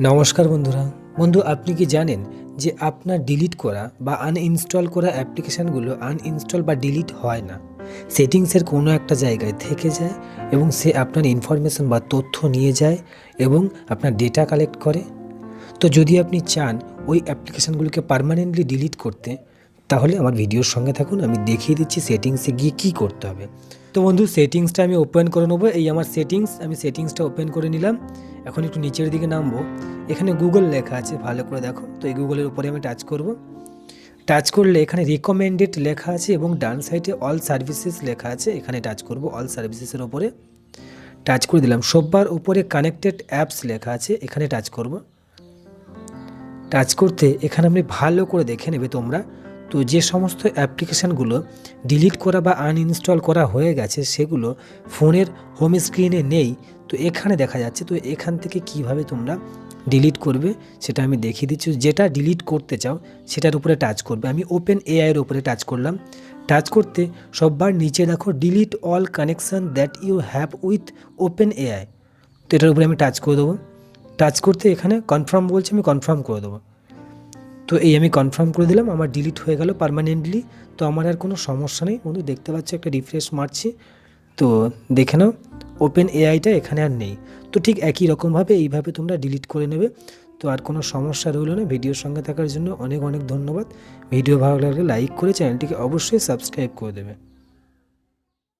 নমস্কার বন্ধুরা। বন্ধু, আপনি কি জানেন যে আপনার ডিলিট করা বা আনইনস্টল করা অ্যাপ্লিকেশানগুলো আনইনস্টল বা ডিলিট হয় না? সেটিংসের কোনো একটা জায়গায় থেকে যায় এবং সে আপনার ইনফরমেশন বা তথ্য নিয়ে যায় এবং আপনার ডেটা কালেক্ট করে। তো যদি আপনি চান ওই অ্যাপ্লিকেশানগুলোকে পার্মানেন্টলি ডিলিট করতে, তাহলে আমার ভিডিওর সঙ্গে থাকুন, আমি দেখিয়ে দিচ্ছি সেটিংসে গিয়ে কী করতে হবে। তো বন্ধু সেটিংসটা আমি ওপেন করে নেব। এই আমার সেটিংস আমি সেটিংসটা ওপেন করে নিলাম। এখন একটু নিচের দিকে নামবো। এখানে গুগল লেখা আছে, ভালো করে দেখো। তো এই গুগলের উপরে আমি টাচ করব। টাচ করলে এখানে রিকমেন্ডেড লেখা আছে এবং ডান সাইডে অল সার্ভিসেস লেখা আছে। এখানে টাচ করব অল সার্ভিসেসের ওপরে টাচ করে দিলাম। সববার উপরে কানেক্টেড অ্যাপস লেখা আছে, এখানে টাচ করব। টাচ করতে এখানে আপনি ভালো করে দেখে নেবে তোমরা। তো যে সমস্ত অ্যাপ্লিকেশানগুলো ডিলিট করা বা আনইনস্টল করা হয়ে গেছে, সেগুলো ফোনের হোম স্ক্রিনে নেই। তো এখানে দেখা যাচ্ছে, তো এখান থেকে কীভাবে তোমরা ডিলিট করবে, সেটা আমি দেখিয়ে দিচ্ছি। যেটা ডিলিট করতে চাও, সেটার উপরে টাচ করবে। আমি ওপেন এআইয়ের উপরে টাচ করলাম। টাচ করতে সববার নিচে দেখো delete all connection that you have with OpenAI তো এটার উপরে আমি টাচ করে দেবো। টাচ করতে এখানে কনফার্ম বলছে, আমি কনফার্ম করে দেবো। তো এই আমি কনফার্ম করে দিলাম, আমার ডিলিট হয়ে গেল পারমানেন্টলি তো আমার আর কোনো সমস্যা নেই। বন্ধু, দেখতে পাচ্ছি একটা রিফ্রেশ মারছি। তো দেখে নাও ওপেন এআইটা এখানে আর নেই। তো ঠিক একই রকমভাবে এইভাবে তোমরা ডিলিট করে নেবে। তো আর কোনো সমস্যা রইল না। ভিডিওর সঙ্গে থাকার জন্য অনেক অনেক ধন্যবাদ। ভিডিও ভালো লাগলে লাইক করে চ্যানেলটিকে অবশ্যই সাবস্ক্রাইব করে দেবে।